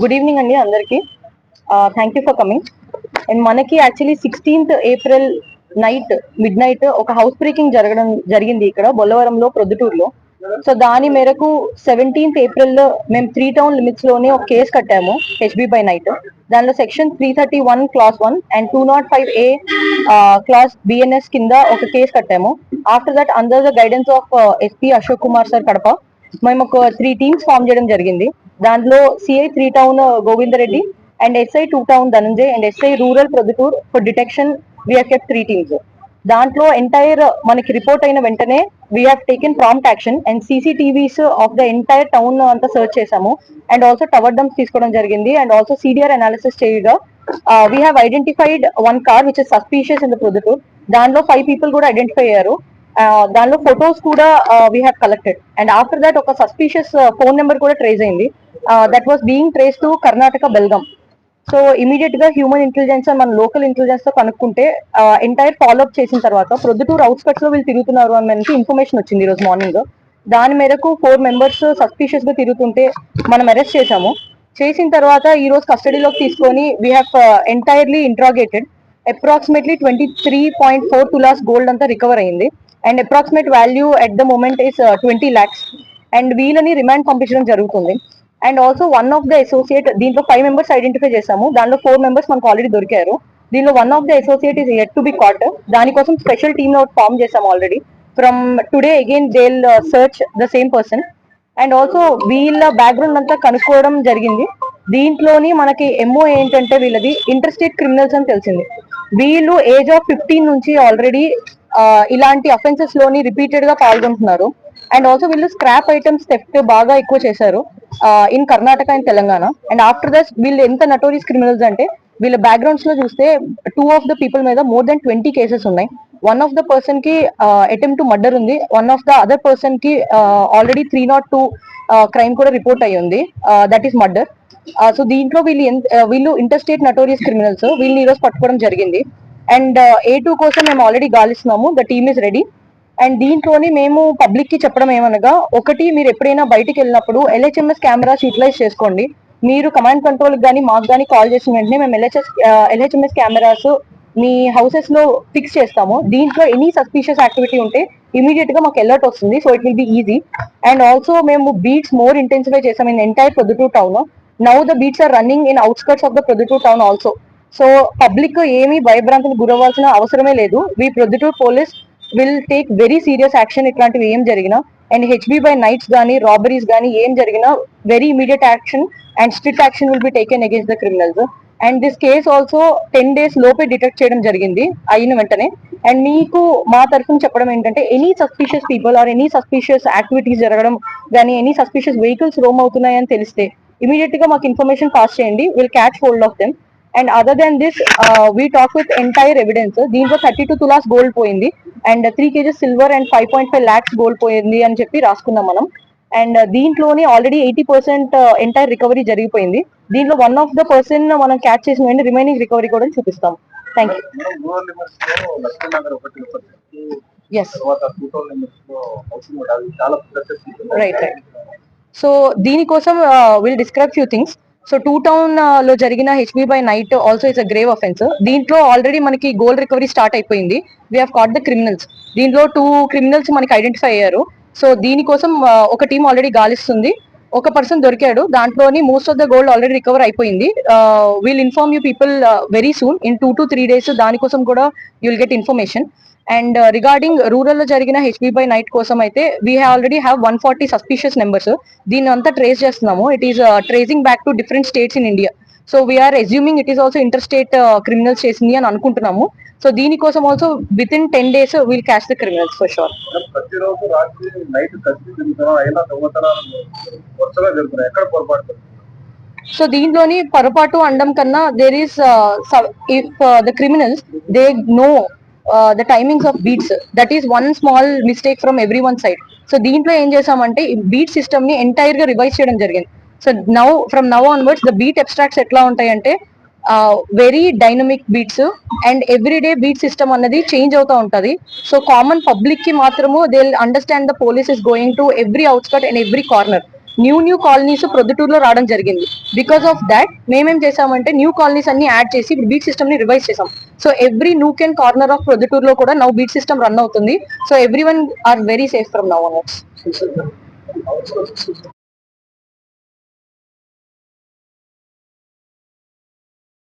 Good evening అండి అందరికి. Thank you for coming and మనకి actually sixteenth April night midnight ఒక హౌస్ బ్రేకింగ్ జరగడం జరిగింది ఇక్కడ బొల్లవరంలో ప్రొద్దుటూరులో. సో దాని మేరకు సెవెంటీన్త్ ఏప్రిల్లో మేము త్రీ టౌన్ లిమిట్స్లోనే ఒక కేసు కట్టాము హెచ్బి బై నైట్ దానిలో section three thirty one class one and two not five A class BNS కింద ఒక కేసు కట్టాము. After that under the guidance of SP Ashok Kumar sir Kadapa మేము ఒక త్రీ టీమ్స్ ఫామ్ చేయడం జరిగింది. దాంట్లో CI three town Govinda Reddy and SI two town Dhananjay and SI rural Proddatur for detection VFF three teams దాంట్లో entire మనకి report అయిన వెంటనే we have taken prompt action and CCTVs of the entire town అంతా search చేసాము and also tower dumps తీసుకోవడం జరిగింది. And also CDR analysis చేయగా we have identified one car which is suspicious in the Proddatur దానిలో five people కూడా identify అయ్యారు. దానిలో photos కూడా we have collected and after that ఒక సస్పీషియస్ ఫోన్ నెంబర్ కూడా ట్రేస్ అయింది. That was being trace to Karnataka Belgaum so ఇమీడియట్గా human intelligence మన లోకల్ ఇంటెలిజెన్స్తో కనుక్కుంటే ఎంటైర్ ఫాలో అప్ చేసిన తర్వాత ప్రొద్దుటూరు అవుట్స్కట్స్లో వీళ్ళు తిరుగుతున్నారు అని మనకి ఇన్ఫర్మేషన్ వచ్చింది ఈ రోజు మార్నింగ్ దాని మేరకు ఫోర్ మెంబర్స్ సస్పీషియస్గా తిరుగుతుంటే మనం అరెస్ట్ చేశాము. చేసిన తర్వాత ఈ రోజు కస్టడీలోకి తీసుకొని we have entirely interrogated approximately twenty three point four tolas gold అంతా రికవర్ అయింది. And approximate value at the moment is twenty lakhs and వీళ్ళని రిమాండ్ పంపించడం జరుగుతుంది. And also one of the associate దీంట్లో ఫైవ్ మెంబర్స్ ఐడెంటిఫై చేశాము. దాంట్లో four members మనకు already దొరికారు. దీనిలో one of the associate is yet to be caught దానికోసం స్పెషల్ టీమ్ అవుట్ ఫామ్ చేశాము already from today again they search the same person and also వీళ్ళ background అంతా కనుక్కోవడం జరిగింది. దీంట్లోని మనకి ఎంఓ ఏంటంటే వీళ్ళది ఇంటర్స్టేట్ క్రిమినల్స్ అని తెలిసింది. వీళ్ళు ఏజ్ ఆఫ్ ఫిఫ్టీన్ నుంచి ఆల్రెడీ uh, ఇలాంటి అఫెన్సెస్లోని రిపీటెడ్గా పాల్గొంటున్నారు. అండ్ ఆల్సో వీళ్ళు స్క్రాప్ ఐటమ్స్ థెఫ్ట్ బాగా ఎక్కువ చేశారు in Karnataka and Telangana and after that వీళ్ళు ఎంత నటోరియస్ క్రిమినల్స్ అంటే వీళ్ళ బ్యాక్గ్రౌండ్స్లో చూస్తే టూ ఆఫ్ ద పీపుల్ మీద మోర్ దెన్ ట్వంటీ కేసెస్ ఉన్నాయి. వన్ ఆఫ్ ద పర్సన్కి అటెంప్ట్ టు మర్డర్ ఉంది. వన్ ఆఫ్ ద అదర్ పర్సన్కి already three not two crime కూడా రిపోర్ట్ అయ్యి ఉంది. దట్ ఈస్ మర్డర్ సో దీంట్లో వీళ్ళు వీళ్ళు ఇంటర్ స్టేట్ నటోరియస్ క్రిమినల్స్ వీళ్ళని ఈరోజు పట్టుకోవడం జరిగింది. అండ్ ఏ టూ కోసం మేము already గాలిస్తున్నాము. The team is ready and దీంట్లోని మేము పబ్లిక్కి చెప్పడం ఏమనగా ఒకటి మీరు ఎప్పుడైనా బయటికి వెళ్ళినప్పుడు ఎల్హెచ్ఎంఎస్ కెమెరాస్ యూటిలైజ్ చేసుకోండి. మీరు కమాండ్ కంట్రోల్ కానీ మాకు కానీ కాల్ చేసిన వెంటనే మేము ఎల్హెచ్ఎస్ ఎల్హెచ్ఎంఎస్ కెమెరాస్ మీ హౌసెస్లో ఫిక్స్ చేస్తాము. దీంట్లో ఎనీ సస్పీషియస్ యాక్టివిటీ ఉంటే ఇమీడియట్గా మాకు అలర్ట్ వస్తుంది so it will be easy and also మేము బీట్స్ మోర్ ఇంటెన్సిఫై చేసాం in entire Proddatur town now the beats are running in outskirts of the Proddatur town also so public ఏమీ భయభ్రాంతులు గురవ్వాల్సిన అవసరమే లేదు. We Proddatur police will take very serious action ఇట్లాంటివి ఏం జరిగినా. అండ్ హెచ్బి బై నైట్స్ కానీ రాబరీస్ కానీ ఏం జరిగినా very immediate action and strict action will be taken against the criminals and this case also ten days లోపే detect చేయడం జరిగింది అయిన వెంటనే. అండ్ మీకు మా తరఫున చెప్పడం ఏంటంటే any suspicious people or any suspicious activities జరగడం కానీ ఎనీ సస్పీషియస్ వెహికల్స్ రోమ్ అవుతున్నాయని తెలిస్తే ఇమీడియట్గా మాకు ఇన్ఫర్మేషన్ పాస్ చేయండి. Will catch hold of them and other than this we talk with entire evidence దీంట్లో థర్టీ టూ తులాస్ గోల్డ్ పోయింది. And three kgs silver and five point five lakhs gold పోయింది అని చెప్పి రాసుకున్నాం మనం. అండ్ దీంట్లోని already eighty percent entire recovery జరిగిపోయింది. దీంట్లో వన్ ఆఫ్ ద పర్సన్ మనం క్యాచ్ చేసిన వెంటనే రిమైనింగ్ రికవరీ కూడా చూపిస్తాం. Thank you right right so దీనికోసం will describe few things so two టౌన్లో జరిగిన HB by night also is a grave offence దీంట్లో ఆల్రెడీ మనకి గోల్డ్ రికవరీ స్టార్ట్ అయిపోయింది. We have caught the criminals దీంట్లో టూ క్రిమినల్స్ మనకి ఐడెంటిఫై అయ్యారు. So దీనికోసం ఒక టీం ఆల్రెడీ గాలిస్తుంది. ఒక పర్సన్ దొరికాడు. దాంట్లోని most of the gold already recover అయిపోయింది. Will inform you people very soon in two to three days దానికోసం కూడా you'll get information and regarding రూరల్లో జరిగిన హెచ్బి బై నైట్ కోసం అయితే we have already have one forty suspicious numbers దీన్ని అంతా trace చేస్తున్నాము. It is tracing back to different states in India so we are assuming it is also inter state criminals చేసింది అని అనుకుంటున్నాము. So దీనికోసం also within ten days will catch the criminals for sure? So దీంట్లోని పొరపాటు అండం కన్నా there is if the criminals they know the timings of beats that is one small mistake from every one side so దీంట్లో ఏం చేసామంటే beat సిస్టమ్ని ఎంటైర్గా revise చేయడం జరిగింది. So now from now onwards the beat abstracts ఎట్లా ఉంటాయంటే very dynamic beats and every day beat system అన్నది చేంజ్ అవుతూ ఉంటుంది. సో కామన్ పబ్లిక్కి మాత్రము they understand the police is going to every outskirt and every corner new new colonies ప్రొద్దుటూరులో రావడం జరిగింది. బికాస్ ఆఫ్ దాట్ మేమేం చేసామంటే న్యూ కాలనీస్ అన్ని యాడ్ చేసి ఇప్పుడు బీట్ సిస్టమ్ని రివైజ్ చేసాం so every nook and corner of ప్రొద్దుటూరులో కూడా నౌ బీట్ సిస్టమ్ రన్ అవుతుంది. So every one are very safe from now onwards